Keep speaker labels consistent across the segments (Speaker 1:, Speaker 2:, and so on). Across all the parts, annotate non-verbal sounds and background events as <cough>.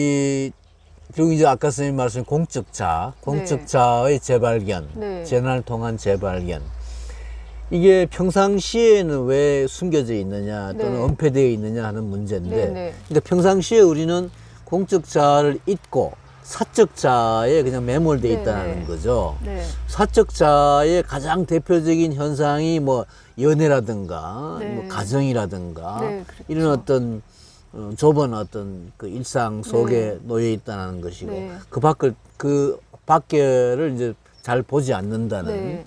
Speaker 1: 이 그리고 이제 아까 선생님 말씀 공적자, 공적자의 재발견,
Speaker 2: 네.
Speaker 1: 재난을 통한 재발견. 이게 평상시에는 왜 숨겨져 있느냐 또는
Speaker 2: 네.
Speaker 1: 은폐되어 있느냐 하는 문제인데
Speaker 2: 네, 네.
Speaker 1: 그러니까 평상시에 우리는 공적자를 잊고 사적자에 그냥 매몰돼
Speaker 2: 네,
Speaker 1: 있다는
Speaker 2: 네.
Speaker 1: 거죠.
Speaker 2: 네.
Speaker 1: 사적자의 가장 대표적인 현상이 뭐 연애라든가
Speaker 2: 네.
Speaker 1: 뭐 가정이라든가
Speaker 2: 네, 그렇죠.
Speaker 1: 이런 어떤 어, 좁은 어떤 그 일상 속에
Speaker 2: 네.
Speaker 1: 놓여 있다는 것이고
Speaker 2: 네.
Speaker 1: 그 밖을 그 밖에를 이제 잘 보지 않는다는
Speaker 2: 네.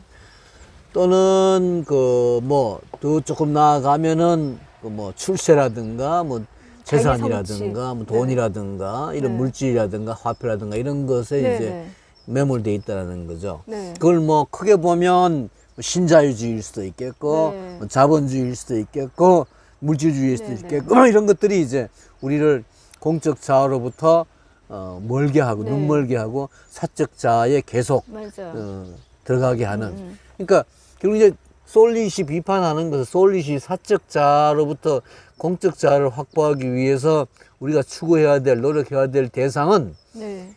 Speaker 1: 또는 그뭐더 조금 나아가면은 그 뭐 출세라든가 뭐 재산이라든가 뭐
Speaker 2: 네.
Speaker 1: 돈이라든가 이런
Speaker 2: 네.
Speaker 1: 물질이라든가 화폐라든가 이런 것에
Speaker 2: 네,
Speaker 1: 이제
Speaker 2: 네.
Speaker 1: 매몰돼 있다라는 거죠.
Speaker 2: 네.
Speaker 1: 그걸 뭐 크게 보면 신자유주의일 수도 있겠고
Speaker 2: 네.
Speaker 1: 뭐 자본주의일 수도 있겠고 물질주의일 수도
Speaker 2: 네, 네.
Speaker 1: 있겠고 뭐 이런 것들이 이제 우리를 공적 자아로부터 어, 멀게 하고
Speaker 2: 네.
Speaker 1: 눈 멀게 하고 사적 자아에 계속
Speaker 2: 맞아.
Speaker 1: 어, 들어가게 하는
Speaker 2: 음.
Speaker 1: 그러니까 결국 이제 솔릿이 비판하는 것은 솔릿이 사적 자로부터 공적 자를 확보하기 위해서 우리가 추구해야 될 노력해야 될 대상은
Speaker 2: 네.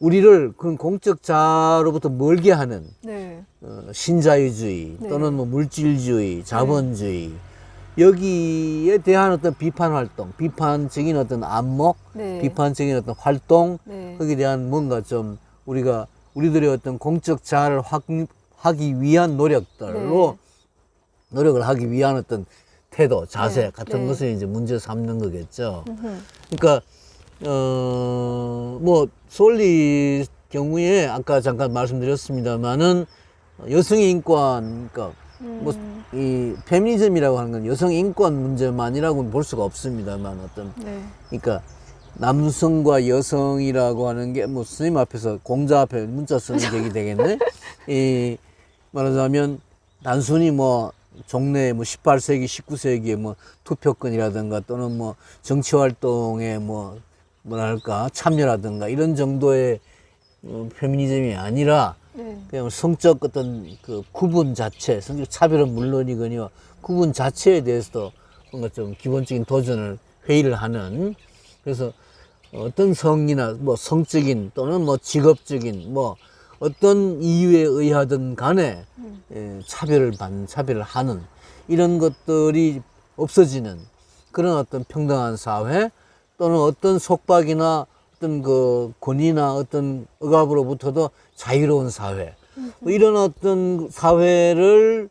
Speaker 1: 우리를 그런 공적 자로부터 멀게 하는
Speaker 2: 네.
Speaker 1: 어, 신자유주의
Speaker 2: 네.
Speaker 1: 또는 뭐 물질주의, 자본주의 여기에 대한 어떤 비판 활동, 비판적인 어떤 안목,
Speaker 2: 네.
Speaker 1: 비판적인 어떤 활동
Speaker 2: 네.
Speaker 1: 거기에 대한 뭔가 좀 우리가 우리들의 어떤 공적 자아를 확, 하기 위한 노력들로 노력을 하기 위한 어떤 태도, 자세
Speaker 2: 네,
Speaker 1: 같은
Speaker 2: 네.
Speaker 1: 것을 이제 문제 삼는 거겠죠.
Speaker 2: 음흠.
Speaker 1: 그러니까 어 뭐 솔리 경우에 아까 잠깐 말씀드렸습니다만은 여성의 인권, 그러니까
Speaker 2: 음.
Speaker 1: 뭐 이 페미니즘이라고 하는 건 여성 인권 문제만이라고는 볼 수가 없습니다만 어떤
Speaker 2: 네.
Speaker 1: 그러니까 남성과 여성이라고 하는 게 뭐 스님 앞에서 공자 앞에 문자 쓰는 <laughs> 격이 되겠네. 이 말하자면 단순히 뭐 종래 뭐 18세기, 19세기에 뭐 투표권이라든가 또는 뭐 정치 활동에 뭐 뭐랄까 참여라든가 이런 정도의 어, 페미니즘이 아니라
Speaker 2: 네.
Speaker 1: 그냥 성적 어떤 그 구분 자체, 성적 차별은 물론이거니와 구분 자체에 대해서도 뭔가 좀 기본적인 도전을 회의를 하는 그래서 어떤 성이나 뭐 성적인 또는 뭐 직업적인 뭐 어떤 이유에 의하든 간에 예, 차별을 받는 차별을 하는 이런 것들이 없어지는 그런 어떤 평등한 사회 또는 어떤 속박이나 어떤 그 권위나 어떤 억압으로부터도 자유로운 사회 뭐 이런 어떤 사회를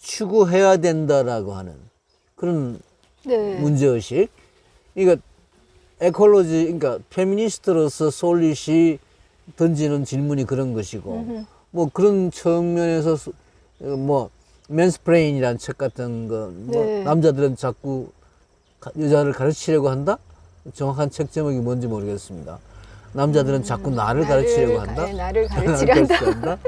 Speaker 1: 추구해야 된다라고 하는 그런
Speaker 2: 네.
Speaker 1: 문제의식. 그러니까 에콜로지, 그러니까 페미니스트로서 솔릿이 던지는 질문이 그런 것이고, 뭐 그런 측면에서 뭐 맨스프레인이라는 책 같은 거, 뭐
Speaker 2: 네.
Speaker 1: 남자들은 자꾸 가- 여자를 가르치려고 한다? 정확한 책 제목이 뭔지 모르겠습니다. 남자들은 자꾸 나를 가르치려고 한다?
Speaker 2: 네, 나를 가르치려 한다.
Speaker 1: 한다.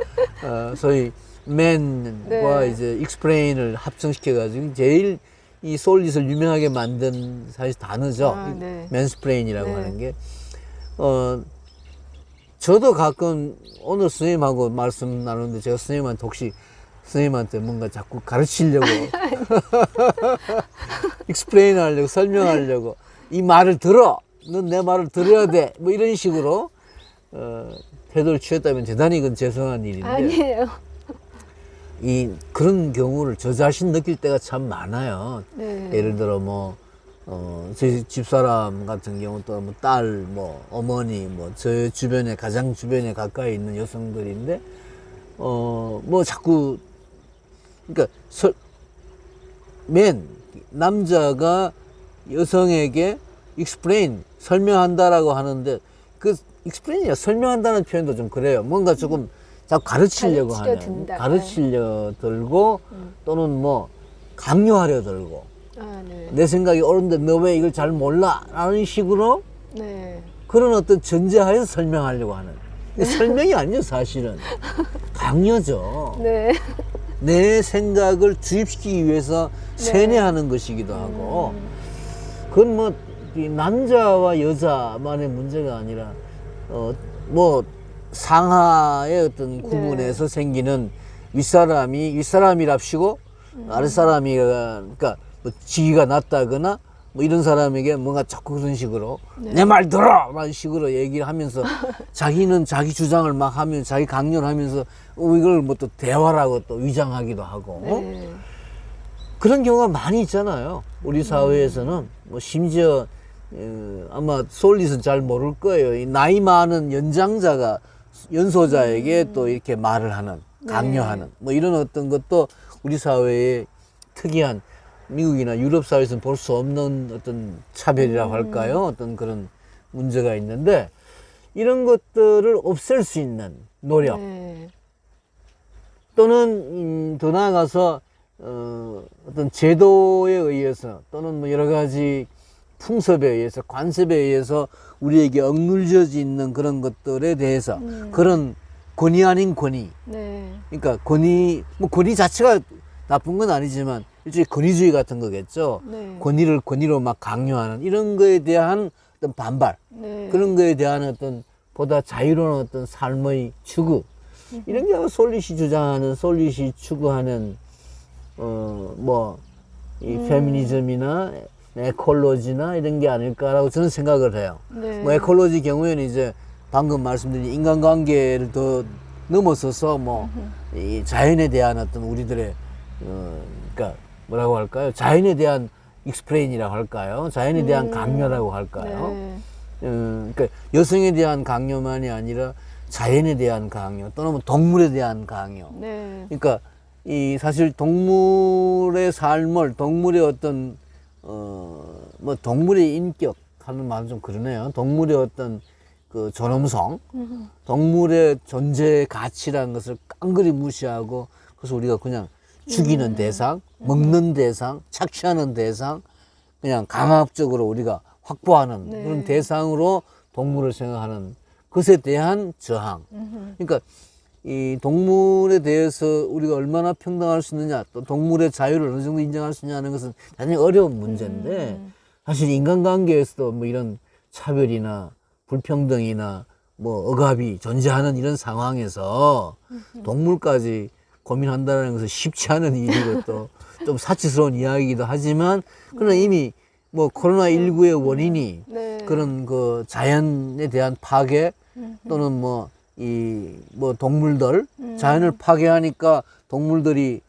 Speaker 1: 어, 소위 맨과
Speaker 2: 네.
Speaker 1: 이제 익스프레인을 합성시켜 가지고 제일 이 솔릿을 유명하게 만든 사실 단어죠.
Speaker 2: 아, 네.
Speaker 1: 맨스프레인이라고
Speaker 2: 네.
Speaker 1: 하는 게 어. 저도 가끔 오늘 선생님하고 말씀 나누는데 제가 선생님한테 혹시 선생님한테 뭔가 자꾸 가르치려고 <laughs> <laughs> 익스플레인 하려고 설명하려고 이 말을 들어 넌 내 말을 들어야 돼 뭐 이런 식으로 어, 태도를 취했다면 대단히 이건 죄송한 일인데
Speaker 2: 아니에요.
Speaker 1: 이 그런 경우를 저 자신 느낄 때가 참 많아요.
Speaker 2: 네.
Speaker 1: 예를 들어 뭐 어, 제 집사람 같은 경우 또 뭐 딸, 뭐 어머니, 뭐 저 주변에 가장 주변에 가까이 있는 여성들인데 어, 뭐 자꾸 그러니까 설, 맨 남자가 여성에게 explain 설명한다라고 하는데 그 explain이야 설명한다는 표현도 좀 그래요. 뭔가 조금 자꾸 가르치려고
Speaker 2: 가르치려
Speaker 1: 하는
Speaker 2: 든다.
Speaker 1: 가르치려 들고 또는 뭐 강요하려 들고
Speaker 2: 아, 네.
Speaker 1: 내 생각이 옳은데 너 왜 이걸 잘 몰라? 라는 식으로
Speaker 2: 네.
Speaker 1: 그런 어떤 전제하에서 설명하려고 하는 이게 설명이 아니죠 사실은 <laughs> 강요죠
Speaker 2: 네.
Speaker 1: 내 생각을 주입시키기 위해서 세뇌하는 것이기도 하고 그건 뭐이 남자와 여자만의 문제가 아니라 어 뭐 상하의 어떤 구분에서 생기는 윗사람이 윗사람이랍시고 아랫사람이 그러니까 뭐 지위가 낮다거나 뭐 이런 사람에게 뭔가 자꾸 그런 식으로
Speaker 2: 네.
Speaker 1: 내말 들어! 라는 식으로 얘기를 하면서 <laughs> 자기는 자기 주장을 막 하면 자기 강요를 하면서 어, 이걸 뭐 또 대화라고 또 위장하기도 하고
Speaker 2: 네.
Speaker 1: 그런 경우가 많이 있잖아요. 우리 사회에서는 뭐 심지어 어, 아마 솔릿은 잘 모를 거예요. 이 나이 많은 연장자가 연소자에게 또 이렇게 말을 하는 강요하는 뭐 이런 어떤 것도 우리 사회의 특이한 미국이나 유럽 사회에서는 볼 수 없는 어떤 차별이라고 할까요? 어떤 그런 문제가 있는데 이런 것들을 없앨 수 있는 노력
Speaker 2: 네.
Speaker 1: 또는 음, 더 나아가서 어, 어떤 제도에 의해서 또는 뭐 여러 가지 풍습에 의해서 관습에 의해서 우리에게 억눌려져 있는 그런 것들에 대해서
Speaker 2: 음.
Speaker 1: 그런 권위 아닌 권위
Speaker 2: 네.
Speaker 1: 그러니까 권위 뭐 권위 자체가 나쁜 건 아니지만 일종의 권위주의 같은 거겠죠
Speaker 2: 네.
Speaker 1: 권위를 권위로 막 강요하는 이런 거에 대한 어떤 반발
Speaker 2: 네.
Speaker 1: 그런 거에 대한 어떤 보다 자유로운 어떤 삶의 추구 이런 게 솔릿이 주장하는 솔릿이 추구하는 어 뭐 이
Speaker 2: 음.
Speaker 1: 페미니즘이나 에콜로지나 이런 게 아닐까라고 저는 생각을 해요.
Speaker 2: 네.
Speaker 1: 뭐 에콜로지 경우에는 이제 방금 말씀드린 인간관계를 더 넘어서서 뭐 이 자연에 대한 어떤 우리들의 어 그러니까 뭐라고 할까요? 자연에 대한 익스프레인이라고 할까요? 자연에 대한
Speaker 2: 음.
Speaker 1: 강요라고 할까요?
Speaker 2: 네.
Speaker 1: 음, 그러니까 여성에 대한 강요만이 아니라 자연에 대한 강요 또는 뭐 동물에 대한 강요.
Speaker 2: 네.
Speaker 1: 그러니까 이 사실 동물의 삶을 동물의 어떤 어 뭐 동물의 인격 하는 말은 좀 그러네요. 동물의 어떤 그 존엄성,
Speaker 2: 음.
Speaker 1: 동물의 존재 가치라는 것을 깡그리 무시하고 그래서 우리가 그냥 죽이는 대상, 먹는 대상, 착취하는 대상, 그냥 강압적으로 우리가 확보하는
Speaker 2: 네.
Speaker 1: 그런 대상으로 동물을 생각하는 것에 대한 저항.
Speaker 2: 음.
Speaker 1: 그러니까 이 동물에 대해서 우리가 얼마나 평등할 수 있느냐, 또 동물의 자유를 어느 정도 인정할 수 있냐는 것은 당연히 어려운 문제인데
Speaker 2: 음.
Speaker 1: 사실 인간관계에서도 뭐 이런 차별이나 불평등이나 뭐 억압이 존재하는 이런 상황에서 동물까지 고민한다는 것은 쉽지 않은 일이고 또 <laughs> 좀 사치스러운 이야기이기도 하지만 그러나 이미 뭐 코로나 19의 원인이
Speaker 2: 네.
Speaker 1: 그런 그 자연에 대한 파괴 또는 뭐 이 뭐 동물들 자연을 파괴하니까 동물들이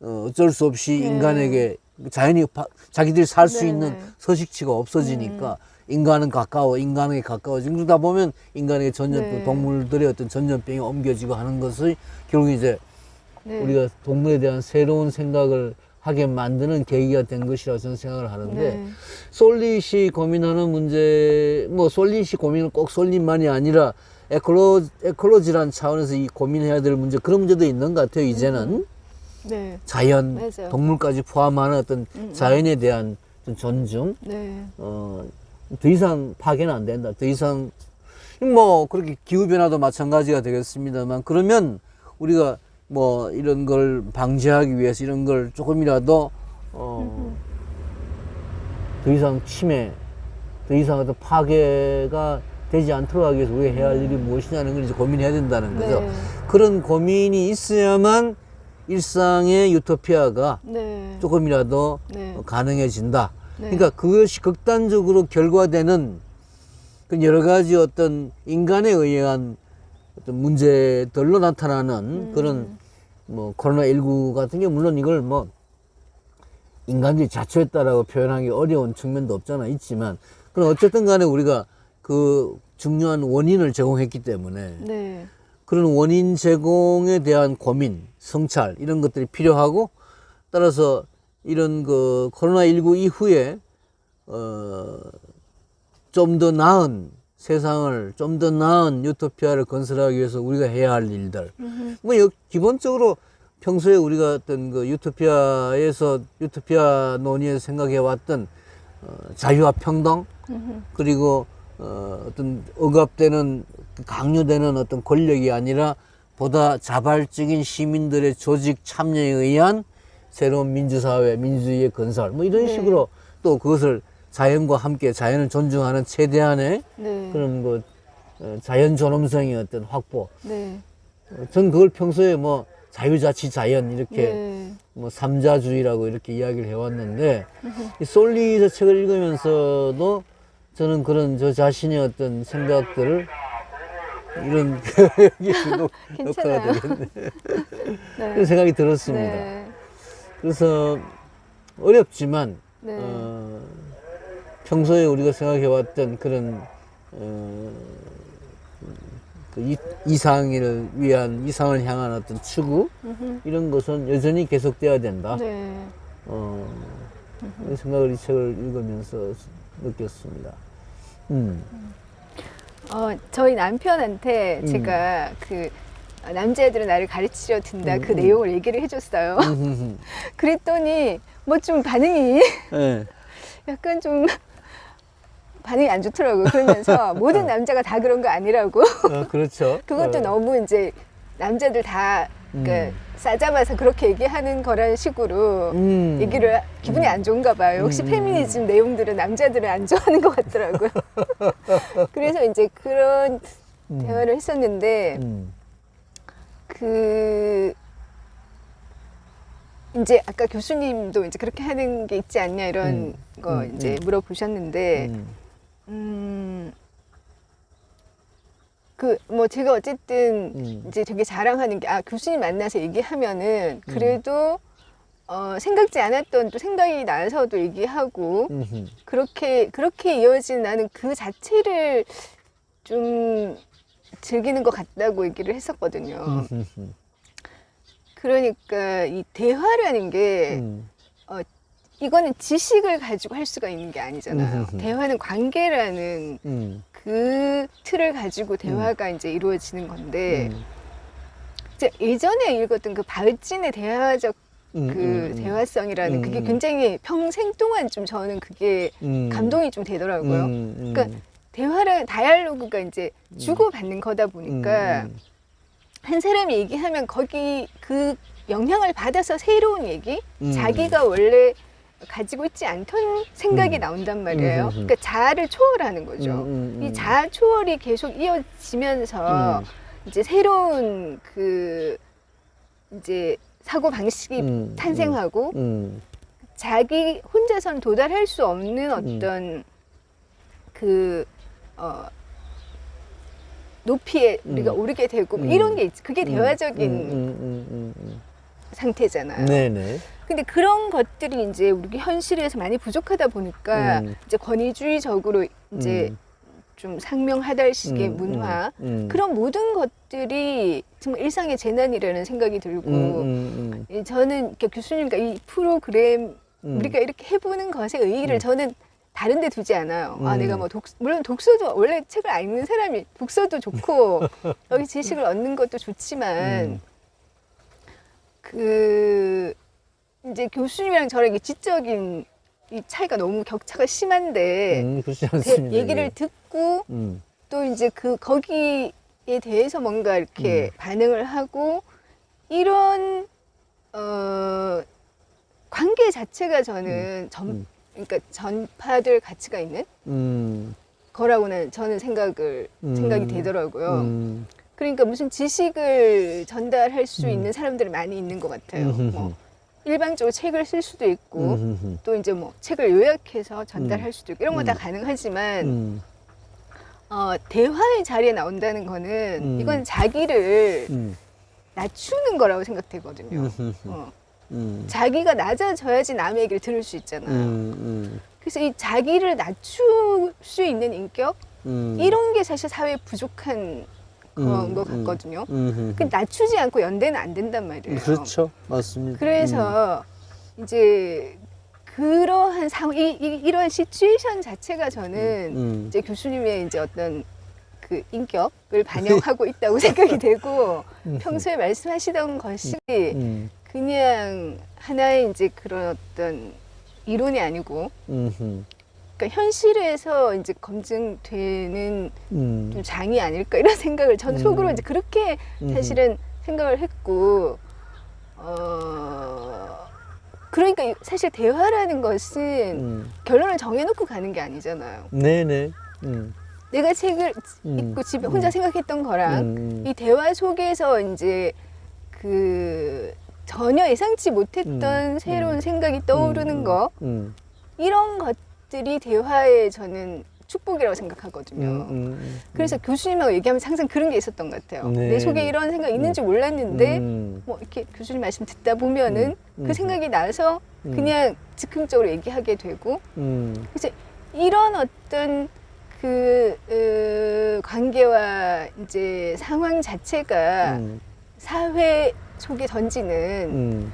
Speaker 1: 어, 어쩔 수 없이
Speaker 2: 네.
Speaker 1: 인간에게 자연이 파- 자기들이 살수
Speaker 2: 네,
Speaker 1: 있는
Speaker 2: 네.
Speaker 1: 서식지가 없어지니까 인간은 가까워 인간에게 가까워지고 그러다 보면 인간에게 전염병
Speaker 2: 네.
Speaker 1: 동물들의 어떤 전염병이 옮겨지고 하는 것이 결국 이제
Speaker 2: 네.
Speaker 1: 우리가 동물에 대한 새로운 생각을 하게 만드는 계기가 된 것이라고 저는 생각을 하는데
Speaker 2: 네.
Speaker 1: 솔릿이 고민하는 문제, 뭐 솔릿이 고민은 꼭 솔릿만이 아니라 에콜로, 에콜로지란 차원에서 이 고민해야 될 문제 그런 문제도 있는 것 같아요. 이제는
Speaker 2: 네.
Speaker 1: 자연,
Speaker 2: 맞아요.
Speaker 1: 동물까지 포함하는 어떤 자연에 대한 어떤 존중,
Speaker 2: 네.
Speaker 1: 어, 더 이상 파괴는 안 된다. 더 이상 뭐 그렇게 기후 변화도 마찬가지가 되겠습니다만 그러면 우리가 뭐 이런 걸 방지하기 위해서 이런 걸 조금이라도 어, 더 이상 침해, 더 이상 어떤 파괴가 되지 않도록 하기 위해서 우리가 해야 할 일이 무엇이냐는 걸 이제 고민해야 된다는 거죠.
Speaker 2: 네.
Speaker 1: 그런 고민이 있어야만 일상의 유토피아가
Speaker 2: 네.
Speaker 1: 조금이라도
Speaker 2: 네.
Speaker 1: 어, 가능해진다.
Speaker 2: 네.
Speaker 1: 그러니까 그것이 극단적으로 결과되는 그 여러 가지 어떤 인간에 의한 어떤 문제들로 나타나는
Speaker 2: 음.
Speaker 1: 그런 뭐 코로나19 같은 경우 물론 이걸 뭐 인간들이 자초했다라고 표현하기 어려운 측면도 없잖아 있지만 그럼 어쨌든 간에 우리가 그 중요한 원인을 제공했기 때문에
Speaker 2: 네.
Speaker 1: 그런 원인 제공에 대한 고민, 성찰 이런 것들이 필요하고 따라서 이런 그 코로나 19 이후에 어 좀 더 나은 세상을 좀 더 나은 유토피아를 건설하기 위해서 우리가 해야 할 일들. 뭐 여- 기본적으로 평소에 우리가 어떤 그 유토피아에서 유토피아 논의에서 생각해 왔던 어, 자유와 평등 그리고 어, 어떤 억압되는 강요되는 어떤 권력이 아니라 보다 자발적인 시민들의 조직 참여에 의한 새로운 민주사회, 민주주의의 건설 뭐 이런
Speaker 2: 네.
Speaker 1: 식으로 또 그것을 자연과 함께 자연을 존중하는 최대한의
Speaker 2: 네.
Speaker 1: 그런 그 어, 자연 존엄성의 어떤 확보
Speaker 2: 네.
Speaker 1: 어, 전 그걸 평소에 뭐 자유자치 자연 이렇게
Speaker 2: 네.
Speaker 1: 뭐 삼자주의라고 이렇게 이야기를 해왔는데 이 솔리의 책을 읽으면서도 저는 그런 저 자신의 어떤 생각들을 이런 여기 녹- 녹화가. 되겠네 <laughs>
Speaker 2: 네.
Speaker 1: 그런 생각이 들었습니다.
Speaker 2: 네. 그래서
Speaker 1: 어렵지만
Speaker 2: 네.
Speaker 1: 어, 평소에 우리가 생각해왔던 그런 어, 그 이, 이상을 위한 이상을 향한 어떤 추구
Speaker 2: 음흠.
Speaker 1: 이런 것은 여전히 계속돼야 된다.
Speaker 2: 네.
Speaker 1: 어, 생각을 이 책을 읽으면서 느꼈습니다. 음,
Speaker 2: 어, 저희 남편한테
Speaker 1: 음.
Speaker 2: 제가 그 남자애들은 나를 가르치려 든다
Speaker 1: 음,
Speaker 2: 그
Speaker 1: 음.
Speaker 2: 내용을 얘기를 해줬어요. <laughs> 그랬더니 뭐 좀 반응이
Speaker 1: 예. <laughs>
Speaker 2: 약간 좀 반응이 안 좋더라고요. 그러면서 <laughs> 모든 남자가 다 그런 거 아니라고.
Speaker 1: 어, 그렇죠.
Speaker 2: 그것도
Speaker 1: 어,
Speaker 2: 너무 이제 남자들 다 그
Speaker 1: 음.
Speaker 2: 싸잡아서 그렇게 얘기하는 거라는 식으로
Speaker 1: 음.
Speaker 2: 얘기를 기분이
Speaker 1: 음.
Speaker 2: 안 좋은가 봐요. 역시
Speaker 1: 음.
Speaker 2: 페미니즘 내용들은 남자들은 안 좋아하는 것 같더라고요. <laughs> 그래서 이제 그런
Speaker 1: 음.
Speaker 2: 대화를 했었는데
Speaker 1: 음.
Speaker 2: 그 이제 아까 교수님도 이제 그렇게 하는 게 있지 않냐 이런
Speaker 1: 음.
Speaker 2: 거
Speaker 1: 음,
Speaker 2: 이제
Speaker 1: 음.
Speaker 2: 물어보셨는데
Speaker 1: 음.
Speaker 2: 음. 그 뭐 제가 어쨌든
Speaker 1: 음.
Speaker 2: 이제 되게 자랑하는 게 아 교수님 만나서 얘기하면은
Speaker 1: 음.
Speaker 2: 그래도 어 생각지 않았던 또 생각이 나서도 얘기하고
Speaker 1: 음흠.
Speaker 2: 그렇게 그렇게 이어진 나는 그 자체를 좀 즐기는 것 같다고 얘기를 했었거든요. 그러니까 이 대화라는 게
Speaker 1: 음.
Speaker 2: 이거는 지식을 가지고 할 수가 있는 게 아니잖아요. 대화는 관계라는
Speaker 1: 음.
Speaker 2: 그 틀을 가지고 대화가 이제 이루어지는 건데
Speaker 1: 음.
Speaker 2: 이제 예전에 읽었던 그 바울진의 대화적
Speaker 1: 음,
Speaker 2: 그
Speaker 1: 음, 음.
Speaker 2: 대화성이라는
Speaker 1: 음,
Speaker 2: 그게
Speaker 1: 음.
Speaker 2: 굉장히 평생 동안 좀 저는 그게
Speaker 1: 음.
Speaker 2: 감동이 좀 되더라고요.
Speaker 1: 음, 음.
Speaker 2: 그러니까 대화를 다이알로그가 이제 주고받는 거다 보니까
Speaker 1: 음,
Speaker 2: 한 사람이 얘기하면 거기 그 영향을 받아서 새로운 얘기,
Speaker 1: 음.
Speaker 2: 자기가 원래 가지고 있지 않던 생각이
Speaker 1: 음.
Speaker 2: 나온단 말이에요.
Speaker 1: 음, 음, 음.
Speaker 2: 그러니까 자아를 초월하는 거죠.
Speaker 1: 음, 음, 음.
Speaker 2: 이 자아 초월이 계속 이어지면서
Speaker 1: 음.
Speaker 2: 이제 새로운 그 이제 사고 방식이
Speaker 1: 음,
Speaker 2: 탄생하고
Speaker 1: 음.
Speaker 2: 자기 혼자선 도달할 수 없는 어떤 그 어, 높이에 우리가
Speaker 1: 음.
Speaker 2: 오르게 되고 뭐
Speaker 1: 음.
Speaker 2: 이런 게 있- 그게
Speaker 1: 음,
Speaker 2: 대화적인
Speaker 1: 음, 음, 음, 음,
Speaker 2: 상태잖아요.
Speaker 1: 음. 네네.
Speaker 2: 근데 그런 것들이 이제 우리 현실에서 많이 부족하다 보니까
Speaker 1: 음.
Speaker 2: 이제 권위주의적으로 이제
Speaker 1: 음.
Speaker 2: 좀 상명하달식의
Speaker 1: 음,
Speaker 2: 문화
Speaker 1: 음, 음.
Speaker 2: 그런 모든 것들이 정말 일상의 재난이라는 생각이 들고
Speaker 1: 음, 음,
Speaker 2: 이 저는 이렇게 교수님과 이 프로그램
Speaker 1: 음.
Speaker 2: 우리가 이렇게 해보는 것의 의의를
Speaker 1: 음.
Speaker 2: 저는 다른 데 두지 않아요. 아,
Speaker 1: 음.
Speaker 2: 내가 뭐 독, 물론 독서도, 원래 책을 안 읽는 사람이 독서도 좋고, <laughs> 여기 지식을 얻는 것도 좋지만,
Speaker 1: 음.
Speaker 2: 그, 이제 교수님이랑 저랑 이게 지적인 이 차이가 너무 격차가 심한데,
Speaker 1: 음, 그렇지
Speaker 2: 대-
Speaker 1: 않습니다.
Speaker 2: 얘기를
Speaker 1: 예.
Speaker 2: 듣고,
Speaker 1: 음,
Speaker 2: 또 이제 그, 거기에 대해서 뭔가 이렇게
Speaker 1: 음.
Speaker 2: 반응을 하고, 이런, 어, 관계 자체가 저는 전,
Speaker 1: 음.
Speaker 2: 그러니까 전파될 가치가 있는
Speaker 1: 음,
Speaker 2: 거라고는 저는 생각을
Speaker 1: 음.
Speaker 2: 생각이 되더라고요.
Speaker 1: 음,
Speaker 2: 그러니까 무슨 지식을 전달할 수
Speaker 1: 음.
Speaker 2: 있는 사람들이 많이 있는 것 같아요.
Speaker 1: 음흠흠.
Speaker 2: 뭐 일방적으로 책을 쓸 수도 있고
Speaker 1: 음흠흠.
Speaker 2: 또 이제 뭐 책을 요약해서 전달할 수도 있고 이런 건다
Speaker 1: 음.
Speaker 2: 가능하지만
Speaker 1: 음,
Speaker 2: 어, 대화의 자리에 나온다는 거는
Speaker 1: 음.
Speaker 2: 이건 자기를
Speaker 1: 음,
Speaker 2: 낮추는 거라고 생각되거든요.
Speaker 1: 음흠흠.
Speaker 2: 어,
Speaker 1: 음,
Speaker 2: 자기가 낮아져야지 남의 얘기를 들을 수 있잖아요.
Speaker 1: 음,
Speaker 2: 그래서 이 자기를 낮출 수 있는 인격
Speaker 1: 음,
Speaker 2: 이런 게 사실 사회에 부족한 그런
Speaker 1: 음,
Speaker 2: 것
Speaker 1: 음.
Speaker 2: 같거든요.
Speaker 1: 음흠흠.
Speaker 2: 그 낮추지 않고 연대는 안 된단 말이에요.
Speaker 1: 그렇죠, 맞습니다.
Speaker 2: 그래서 이제 그러한 상황, 이, 이, 이러한 시츄에이션 자체가 저는
Speaker 1: 음,
Speaker 2: 이제 교수님의 이제 어떤 그 인격을 반영하고 있다고 <laughs> 생각이 되고
Speaker 1: 음,
Speaker 2: 평소에 말씀하시던 것이
Speaker 1: 음,
Speaker 2: 그냥 하나의 이제 그런 어떤 이론이 아니고. 그러니까 현실에서 이제 검증되는
Speaker 1: 음,
Speaker 2: 좀 장이 아닐까 이런 <laughs> 생각을 전
Speaker 1: 음.
Speaker 2: 속으로 이제 그렇게. 사실은 생각을 했고 어 그러니까 이- 사실 대화라는 것은
Speaker 1: 음,
Speaker 2: 결론을 정해놓고 가는 게 아니잖아요.
Speaker 1: 네네. 음,
Speaker 2: 내가 책을
Speaker 1: 음,
Speaker 2: 읽고 집에 혼자
Speaker 1: 음.
Speaker 2: 생각했던 거랑
Speaker 1: 음,
Speaker 2: 이 대화 속에서 이제 그 전혀 예상치 못했던
Speaker 1: 음,
Speaker 2: 새로운
Speaker 1: 음.
Speaker 2: 생각이 떠오르는
Speaker 1: 음,
Speaker 2: 거
Speaker 1: 음,
Speaker 2: 이런 것 들이 대화의 저는 축복이라고 생각하거든요.
Speaker 1: 음, 음, 음.
Speaker 2: 그래서 교수님하고 얘기하면서 항상 그런 게 있었던 것 같아요.
Speaker 1: 네,
Speaker 2: 내 속에
Speaker 1: 네.
Speaker 2: 이런 생각 있는지 몰랐는데
Speaker 1: 음,
Speaker 2: 뭐 이렇게 교수님 말씀 듣다 보면은
Speaker 1: 음,
Speaker 2: 그 생각이 나서
Speaker 1: 음.
Speaker 2: 그냥 즉흥적으로 얘기하게 되고
Speaker 1: 음,
Speaker 2: 그래서 이런 어떤 그 어, 관계와 이제 상황 자체가
Speaker 1: 음,
Speaker 2: 사회 속에 던지는
Speaker 1: 음.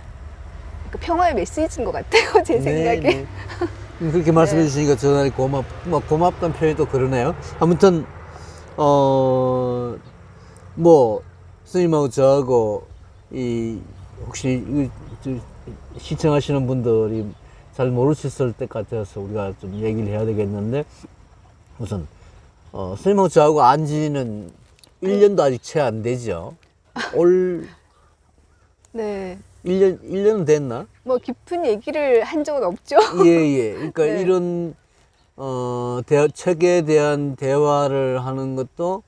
Speaker 2: 그 평화의 메시지인 것 같아요 <laughs> 제 생각에.
Speaker 1: 네, 네. <laughs> 음, 그렇게 말씀해
Speaker 2: 네.
Speaker 1: 주시니까 전화리 고맙, 뭐 고맙다는 표현이 또 그러네요. 아무튼, 어, 뭐, 스님하고 저하고, 이, 혹시, 시청하시는 분들이 잘 모르셨을 것 같아서 우리가 좀 얘기를 해야 되겠는데, 우선, 어, 스님하고 저하고 안 지는 1년도 아직 채 안 되죠. 올
Speaker 2: 네.
Speaker 1: 1년, 1년은 됐나?
Speaker 2: 뭐 깊은 얘기를 한 적은 없죠.
Speaker 1: 예, 예. <laughs> 그러니까
Speaker 2: 네.
Speaker 1: 이런 어, 대, 책에 대한 대화를 하는 것도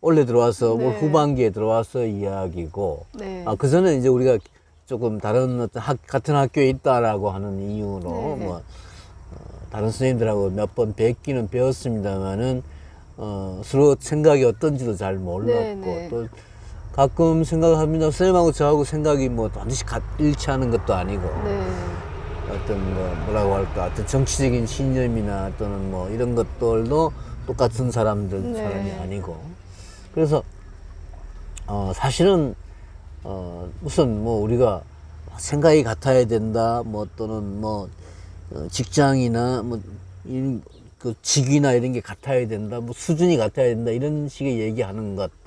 Speaker 1: 올해 들어와서 올
Speaker 2: 네.
Speaker 1: 후반기에 들어와서 이야기고
Speaker 2: 네.
Speaker 1: 아, 그전에 이제 우리가 조금 다른 어떤 학, 같은 학교에 있다라고 하는 이유로
Speaker 2: 네.
Speaker 1: 뭐 어, 다른 선생님들하고 몇 번 뵙기는 배웠습니다만은 어, 서로 생각이 어떤지도 잘 몰랐고
Speaker 2: 네, 네.
Speaker 1: 또 가끔 생각합니다. 선생님하고 저하고 생각이 뭐 반드시 같, 일치하는 것도 아니고
Speaker 2: 네.
Speaker 1: 어떤 뭐 뭐라고 할까 어떤 정치적인 신념이나 또는 뭐 이런 것들도 똑같은 사람들
Speaker 2: 네.
Speaker 1: 사람이 아니고 그래서 어 사실은 어 우선 뭐 우리가 생각이 같아야 된다 뭐 또는 뭐 어, 직장이나 뭐그 직위나 이런 게 같아야 된다 뭐 수준이 같아야 된다 이런 식의 얘기하는 것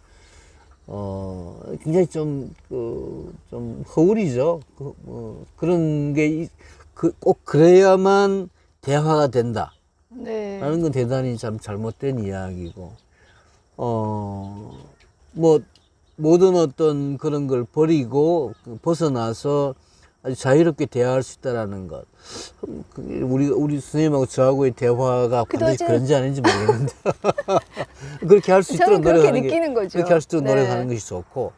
Speaker 1: 어, 굉장히 좀, 그, 좀 허울이죠. 그, 뭐, 그런 게, 이- 그, 꼭 그래야만 대화가 된다.
Speaker 2: 네.
Speaker 1: 라는 건 대단히 참 잘못된 이야기고, 어, 뭐, 모든 어떤 그런 걸 버리고, 그 벗어나서 아주 자유롭게 대화할 수 있다라는 것. 우리, 우리 선생님하고 저하고의 대화가 반드시 그런지 아닌지 모르겠는데. <laughs> 그렇게 할 수 있도록 노력하는 게. 그렇게 할 수 있도록
Speaker 2: 네.
Speaker 1: 노력하는 것이 좋고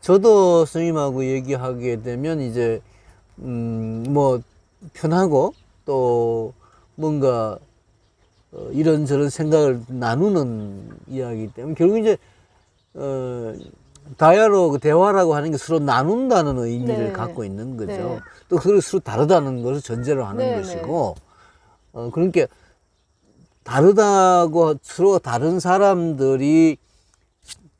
Speaker 1: 저도 스님하고 얘기하게 되면 이제 음뭐 편하고 또 뭔가 어, 이런저런 생각을 나누는 이야기 때문에 결국 이제 어 다이아로그 대화라고 하는 게 서로 나눈다는 의미를
Speaker 2: 네.
Speaker 1: 갖고 있는 거죠.
Speaker 2: 네.
Speaker 1: 또 그걸 서로 다르다는 것을 전제로 하는
Speaker 2: 네,
Speaker 1: 것이고 어 그러니까 다르다고 서로 다른 사람들이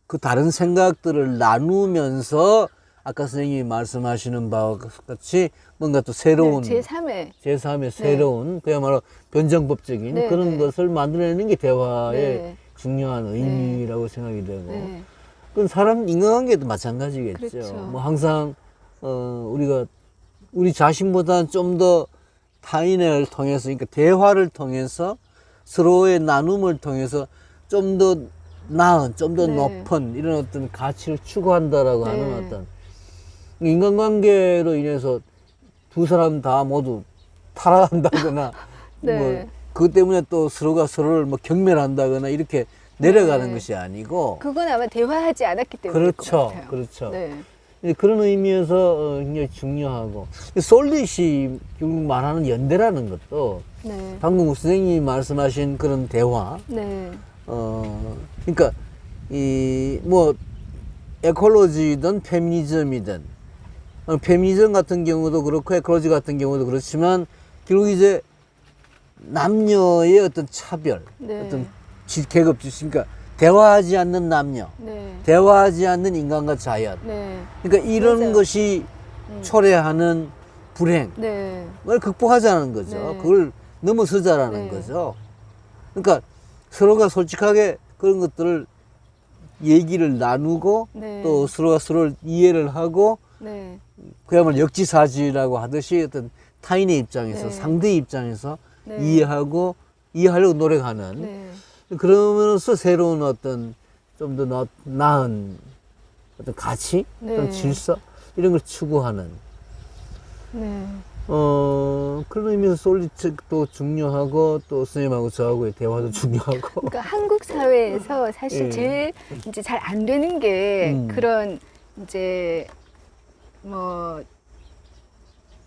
Speaker 1: 그 다른 생각들을 나누면서 아까 선생님이 말씀하시는 바와 같이 뭔가 또 새로운
Speaker 2: 네, 제3회.
Speaker 1: 제3의 새로운 그야말로 변정법적인
Speaker 2: 네,
Speaker 1: 그런
Speaker 2: 네.
Speaker 1: 것을 만들어내는 게 대화의
Speaker 2: 네.
Speaker 1: 중요한 의미라고 생각이 되고
Speaker 2: 네.
Speaker 1: 그건 사람 인간관계도 마찬가지겠죠.
Speaker 2: 그렇죠.
Speaker 1: 뭐 항상 어 우리가 우리 자신보다는 좀 더 타인을 통해서 그러니까 대화를 통해서 서로의 나눔을 통해서 좀 더 나은, 좀더
Speaker 2: 네.
Speaker 1: 높은 이런 어떤 가치를 추구한다라고 하는
Speaker 2: 네.
Speaker 1: 어떤 인간관계로 인해서 두 사람 다 모두 타락한다거나 <laughs>
Speaker 2: 네.
Speaker 1: 뭐 그것 때문에 또 서로가 서로를 뭐 경멸한다거나 이렇게 내려가는
Speaker 2: 네.
Speaker 1: 것이 아니고
Speaker 2: 그건 아마 대화하지 않았기 때문에
Speaker 1: 그렇죠. 그렇죠.
Speaker 2: 네.
Speaker 1: 그런 의미에서 어, 굉장히 중요하고 솔릿이 결국 말하는 연대라는 것도
Speaker 2: 네.
Speaker 1: 방금 선생님이 말씀하신 그런 대화
Speaker 2: 네.
Speaker 1: 어 그러니까 이 뭐 에콜로지든 페미니즘이든 어, 페미니즘 같은 경우도 그렇고 에콜로지 같은 경우도 그렇지만 결국 이제 남녀의 어떤 차별
Speaker 2: 네.
Speaker 1: 어떤 지- 계급 그러니까 대화하지 않는 남녀
Speaker 2: 네.
Speaker 1: 대화하지 않는 인간과 자연
Speaker 2: 네.
Speaker 1: 그러니까 이런
Speaker 2: 맞아요.
Speaker 1: 것이 초래하는 불행을
Speaker 2: 네.
Speaker 1: 극복하자는 거죠.
Speaker 2: 네.
Speaker 1: 그걸 넘어서자라는
Speaker 2: 네.
Speaker 1: 거죠. 그러니까 서로가 솔직하게 그런 것들을 얘기를 나누고
Speaker 2: 네.
Speaker 1: 또 서로가 서로를 이해를 하고
Speaker 2: 네.
Speaker 1: 그야말로 역지사지라고 하듯이 어떤 타인의 입장에서
Speaker 2: 네.
Speaker 1: 상대의 입장에서
Speaker 2: 네.
Speaker 1: 이해하고 이해하려고 노력하는
Speaker 2: 네.
Speaker 1: 그러면서 새로운 어떤 좀 더 나은 어떤 가치,
Speaker 2: 네.
Speaker 1: 어떤 질서 이런 걸 추구하는
Speaker 2: 네.
Speaker 1: 어 그런 의미에서 솔리책도 중요하고 또 선생님하고 저하고의 대화도 중요하고
Speaker 2: 그러니까 한국 사회에서 <laughs> 사실
Speaker 1: 예.
Speaker 2: 제일 이제 잘 안 되는 게
Speaker 1: 음.
Speaker 2: 그런 이제 뭐,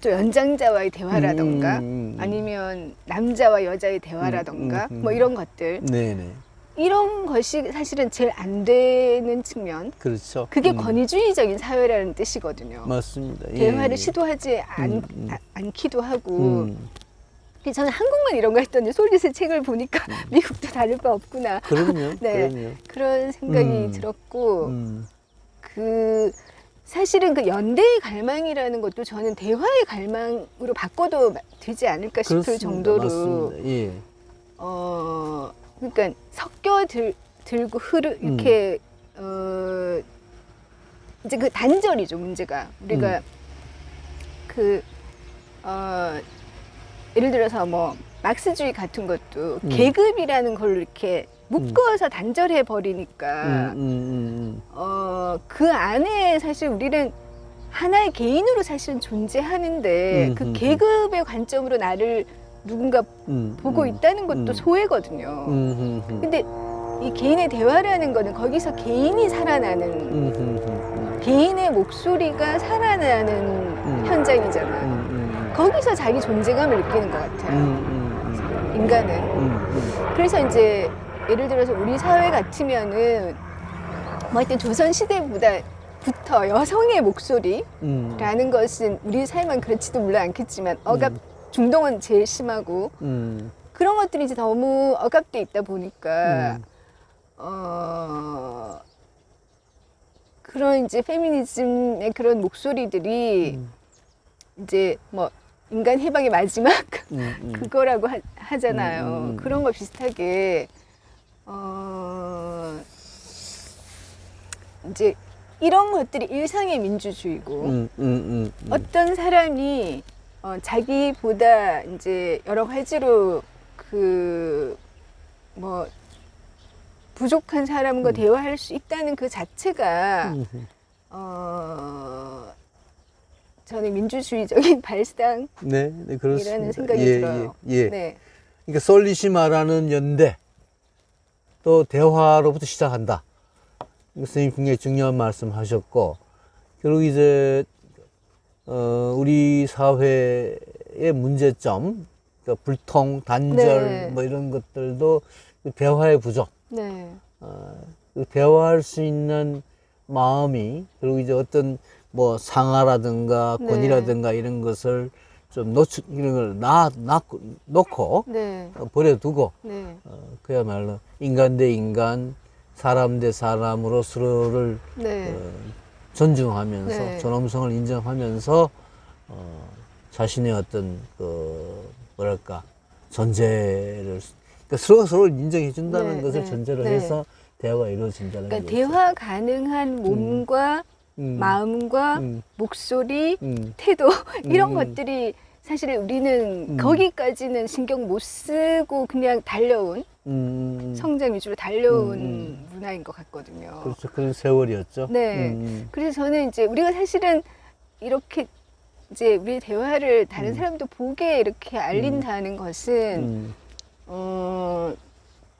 Speaker 2: 또 연장자와의 대화라던가,
Speaker 1: 음, 음, 음.
Speaker 2: 아니면 남자와 여자의 대화라던가,
Speaker 1: 음, 음, 음.
Speaker 2: 뭐 이런 것들.
Speaker 1: 네네.
Speaker 2: 이런 것이 사실은 제일 안 되는 측면.
Speaker 1: 그렇죠.
Speaker 2: 그게
Speaker 1: 음,
Speaker 2: 권위주의적인 사회라는 뜻이거든요.
Speaker 1: 맞습니다. 예,
Speaker 2: 대화를
Speaker 1: 예.
Speaker 2: 시도하지 않,
Speaker 1: 음, 음.
Speaker 2: 아- 않기도 하고.
Speaker 1: 음,
Speaker 2: 저는 한국만 이런 거 했더니 솔릿의 책을 보니까 <laughs> 미국도 다를 바 없구나.
Speaker 1: 그럼요. <laughs>
Speaker 2: 네.
Speaker 1: 그럼요.
Speaker 2: 그런 생각이
Speaker 1: 음.
Speaker 2: 들었고,
Speaker 1: 음,
Speaker 2: 그, 사실은 그 연대의 갈망이라는 것도 저는 대화의 갈망으로 바꿔도 되지 않을까 싶을
Speaker 1: 그렇습니다.
Speaker 2: 정도로,
Speaker 1: 맞습니다. 예.
Speaker 2: 어, 그러니까 섞여 들, 들고 흐르,
Speaker 1: 음.
Speaker 2: 이렇게, 어, 이제 그 단절이죠, 문제가. 우리가
Speaker 1: 음.
Speaker 2: 그, 어, 예를 들어서 뭐, 막스주의 같은 것도
Speaker 1: 음.
Speaker 2: 계급이라는 걸로 이렇게 묶어서 단절해 버리니까,
Speaker 1: 음, 음, 음,
Speaker 2: 어, 그 안에 사실 우리는 하나의 개인으로 사실은 존재하는데
Speaker 1: 음,
Speaker 2: 그
Speaker 1: 음,
Speaker 2: 계급의 관점으로 나를 누군가
Speaker 1: 음,
Speaker 2: 보고
Speaker 1: 음,
Speaker 2: 있다는 것도
Speaker 1: 음.
Speaker 2: 소외거든요. 근데 이 개인의 대화라는 거는 거기서 개인이 살아나는 개인의 목소리가 살아나는
Speaker 1: 음.
Speaker 2: 현장이잖아요. 거기서 자기 존재감을 느끼는 것
Speaker 1: 음,
Speaker 2: 같아요.
Speaker 1: 음,
Speaker 2: 인간은. 그래서 이제 예를 들어서 우리 사회 같으면은 뭐 하여튼 조선 시대보다 부터 여성의 목소리라는
Speaker 1: 음,
Speaker 2: 것은 우리 사회만 그렇지도 물론 않겠지만 억압 중동은 제일 심하고
Speaker 1: 음,
Speaker 2: 그런 것들이 이제 너무 억압돼 있다 보니까
Speaker 1: 음.
Speaker 2: 어 그런 이제 페미니즘의 그런 목소리들이
Speaker 1: 음.
Speaker 2: 이제 뭐 인간 해방의 마지막
Speaker 1: 음, 음. <laughs>
Speaker 2: 그거라고 하, 하잖아요.
Speaker 1: 음, 음, 음.
Speaker 2: 그런 거 비슷하게 어 이제 이런 것들이 일상의 민주주의고
Speaker 1: 음, 음, 음, 음.
Speaker 2: 어떤 사람이 어, 자기보다 이제 여러 가지로 그 뭐 부족한 사람과 대화할 수 있다는 그 자체가
Speaker 1: 음, 음.
Speaker 2: 어 저는 민주주의적인 <laughs> 발상
Speaker 1: 네, 네.
Speaker 2: 이라는 생각이
Speaker 1: 예,
Speaker 2: 들어요.
Speaker 1: 예, 예.
Speaker 2: 네.
Speaker 1: 그러니까 말하는 연대 또 대화로부터 시작한다. 선생님 굉장히 중요한 말씀 하셨고 결국 이제 어, 우리 사회의 문제점, 그러니까 불통, 단절
Speaker 2: 네.
Speaker 1: 뭐 이런 것들도 그 대화의 부족,
Speaker 2: 네.
Speaker 1: 어, 그 대화할 수 있는 마음이 그리고 이제 어떤 뭐 상하라든가
Speaker 2: 네.
Speaker 1: 권위라든가 이런 것을 좀 놓치 이런 걸 놔, 놔, 놓고
Speaker 2: 네.
Speaker 1: 어, 버려두고
Speaker 2: 네.
Speaker 1: 어, 그야말로 인간 대 인간, 사람 대 사람으로 서로를
Speaker 2: 네.
Speaker 1: 어, 존중하면서
Speaker 2: 네.
Speaker 1: 존엄성을 인정하면서 어, 자신의 어떤 그 뭐랄까 존재를 그러니까 서로 서로 인정해 준다는
Speaker 2: 네,
Speaker 1: 것을
Speaker 2: 네,
Speaker 1: 전제로
Speaker 2: 네.
Speaker 1: 해서 대화가 이루어진다는
Speaker 2: 그러니까
Speaker 1: 거죠.
Speaker 2: 대화 가능한 몸과
Speaker 1: 음,
Speaker 2: 마음과
Speaker 1: 음,
Speaker 2: 목소리,
Speaker 1: 음,
Speaker 2: 태도 <laughs> 이런
Speaker 1: 음.
Speaker 2: 것들이 사실 우리는
Speaker 1: 음.
Speaker 2: 거기까지는 신경 못 쓰고 그냥 달려온
Speaker 1: 음,
Speaker 2: 성장 위주로 달려온
Speaker 1: 음,
Speaker 2: 문화인 것 같거든요.
Speaker 1: 그렇죠. 그런 세월이었죠.
Speaker 2: 네.
Speaker 1: 음,
Speaker 2: 그래서 저는 이제 우리가 사실은 이렇게 이제 우리 대화를 다른
Speaker 1: 음.
Speaker 2: 사람도 보게 이렇게 알린다는 것은
Speaker 1: 음,
Speaker 2: 어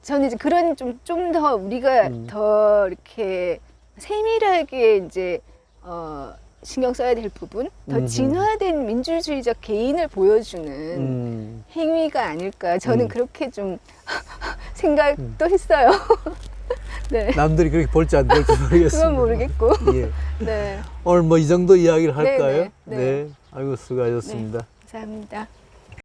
Speaker 2: 저는 이제 그런 좀 좀 더 우리가
Speaker 1: 음.
Speaker 2: 더 이렇게 세밀하게 이제 어 신경 써야 될 부분 더
Speaker 1: 음흠.
Speaker 2: 진화된 민주주의적 개인을 보여주는
Speaker 1: 음.
Speaker 2: 행위가 아닐까 저는
Speaker 1: 음.
Speaker 2: 그렇게 좀 <laughs> 생각도 했어요. <laughs> 네.
Speaker 1: 남들이 그렇게 볼지 안 볼지 모르겠습니다.
Speaker 2: 그건 모르겠고. <laughs>
Speaker 1: 예.
Speaker 2: 네.
Speaker 1: 오늘 뭐 이 정도 이야기를
Speaker 2: 네,
Speaker 1: 할까요?
Speaker 2: 네, 네.
Speaker 1: 아이고 수고하셨습니다.
Speaker 2: 감사합니다.